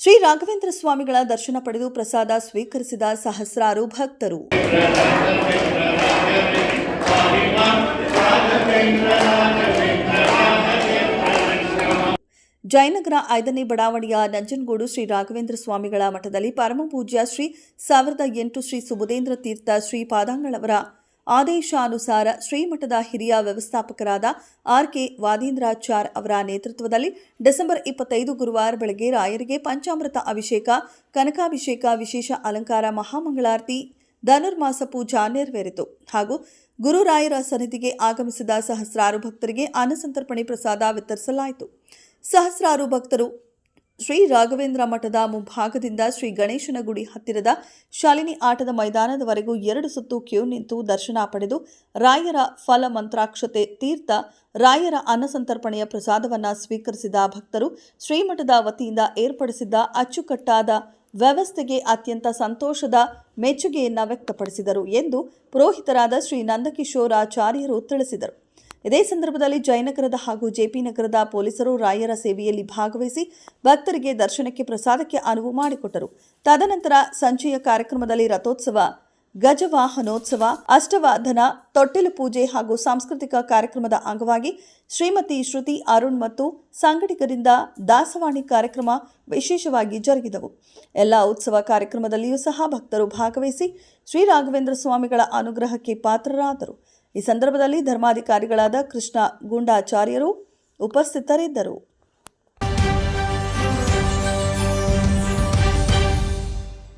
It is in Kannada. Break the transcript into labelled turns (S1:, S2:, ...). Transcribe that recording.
S1: ಶ್ರೀ ರಾಘವೇಂದ್ರ ಸ್ವಾಮಿಗಳ ದರ್ಶನ ಪಡೆದು ಪ್ರಸಾದ ಸ್ವೀಕರಿಸಿದ ಸಹಸ್ರಾರು ಭಕ್ತರು. ಜಯನಗರ ಐದನೇ ಬಡಾವಣೆಯ ನಂಜನಗೂಡು ಶ್ರೀ ರಾಘವೇಂದ್ರ ಸ್ವಾಮಿಗಳ ಮಠದಲ್ಲಿ ಪರಮಪೂಜ್ಯ ಶ್ರೀ ಸಾವಿರದ ಎಂಟು ಶ್ರೀ ಸುಬುಧೇಂದ್ರ ತೀರ್ಥ ಶ್ರೀ ಪಾದಂಗಳವರ ಆದೇಶಾನುಸಾರ ಶ್ರೀಮಠದ ಹಿರಿಯ ವ್ಯವಸ್ಥಾಪಕರಾದ ಆರ್ ಕೆ ವಾದೀಂದ್ರಾಚಾರ್ ಅವರ ನೇತೃತ್ವದಲ್ಲಿ ಡಿಸೆಂಬರ್ ಇಪ್ಪತ್ತೈದು ಗುರುವಾರ ಬೆಳಗ್ಗೆ ರಾಯರಿಗೆ ಪಂಚಾಮೃತ ಅಭಿಷೇಕ, ಕನಕಾಭಿಷೇಕ, ವಿಶೇಷ ಅಲಂಕಾರ, ಮಹಾಮಂಗಳಾರತಿ, ಧನುರ್ಮಾಸ ಪೂಜಾ ನೆರವೇರಿತು. ಹಾಗೂ ಗುರುರಾಯರ ಸನ್ನಿಧಿಗೆ ಆಗಮಿಸಿದ ಸಹಸ್ರಾರು ಭಕ್ತರಿಗೆ ಅನ್ನಸಂತರ್ಪಣೆ ಪ್ರಸಾದ ವಿತರಿಸಲಾಯಿತು. ಸಹಸ್ರಾರು ಭಕ್ತರು ಶ್ರೀ ರಾಘವೇಂದ್ರ ಮಠದ ಮುಂಭಾಗದಿಂದ ಶ್ರೀ ಗಣೇಶನ ಗುಡಿ ಹತ್ತಿರದ ಶಾಲಿನಿ ಆಟದ ಮೈದಾನದವರೆಗೂ ಎರಡು ಸುತ್ತು ಕ್ಯೂ ನಿಂತು ದರ್ಶನ ಪಡೆದು ರಾಯರ ಫಲ ಮಂತ್ರಾಕ್ಷತೆ ತೀರ್ಥ ರಾಯರ ಅನ್ನಸಂತರ್ಪಣೆಯ ಪ್ರಸಾದವನ್ನು ಸ್ವೀಕರಿಸಿದ ಭಕ್ತರು ಶ್ರೀಮಠದ ವತಿಯಿಂದ ಏರ್ಪಡಿಸಿದ್ದ ಅಚ್ಚುಕಟ್ಟಾದ ವ್ಯವಸ್ಥೆಗೆ ಅತ್ಯಂತ ಸಂತೋಷದ ಮೆಚ್ಚುಗೆಯನ್ನು ವ್ಯಕ್ತಪಡಿಸಿದರು ಎಂದು ಪುರೋಹಿತರಾದ ಶ್ರೀ ನಂದಕಿಶೋರಾಚಾರ್ಯರು ತಿಳಿಸಿದರು. ಇದೇ ಸಂದರ್ಭದಲ್ಲಿ ಜಯನಗರದ ಹಾಗೂ ಜೆಪಿ ನಗರದ ಪೊಲೀಸರು ರಾಯರ ಸೇವೆಯಲ್ಲಿ ಭಾಗವಹಿಸಿ ಭಕ್ತರಿಗೆ ದರ್ಶನಕ್ಕೆ ಪ್ರಸಾದಕ್ಕೆ ಅನುವು ಮಾಡಿಕೊಟ್ಟರು. ತದನಂತರ ಸಂಜೆಯ ಕಾರ್ಯಕ್ರಮದಲ್ಲಿ ರಥೋತ್ಸವ, ಗಜವಾಹನೋತ್ಸವ ಅಷ್ಟವಾಧನ ತೊಟ್ಟಿಲು ಪೂಜೆ ಹಾಗೂ ಸಾಂಸ್ಕೃತಿಕ ಕಾರ್ಯಕ್ರಮದ ಅಂಗವಾಗಿ ಶ್ರೀಮತಿ ಶ್ರುತಿ ಅರುಣ್ ಮತ್ತು ಸಂಘಟಕರಿಂದ ದಾಸವಾಣಿ ಕಾರ್ಯಕ್ರಮ ವಿಶೇಷವಾಗಿ ಜರುಗಿದವು. ಎಲ್ಲ ಉತ್ಸವ ಕಾರ್ಯಕ್ರಮದಲ್ಲಿಯೂ ಸಹ ಭಕ್ತರು ಭಾಗವಹಿಸಿ ಶ್ರೀ ರಾಘವೇಂದ್ರ ಸ್ವಾಮಿಗಳ ಅನುಗ್ರಹಕ್ಕೆ ಪಾತ್ರರಾದರು. ಈ ಸಂದರ್ಭದಲ್ಲಿ ಧರ್ಮಾಧಿಕಾರಿಗಳಾದ ಕೃಷ್ಣ ಗುಂಡಾಚಾರ್ಯರು ಉಪಸ್ಥಿತರಿದ್ದರು.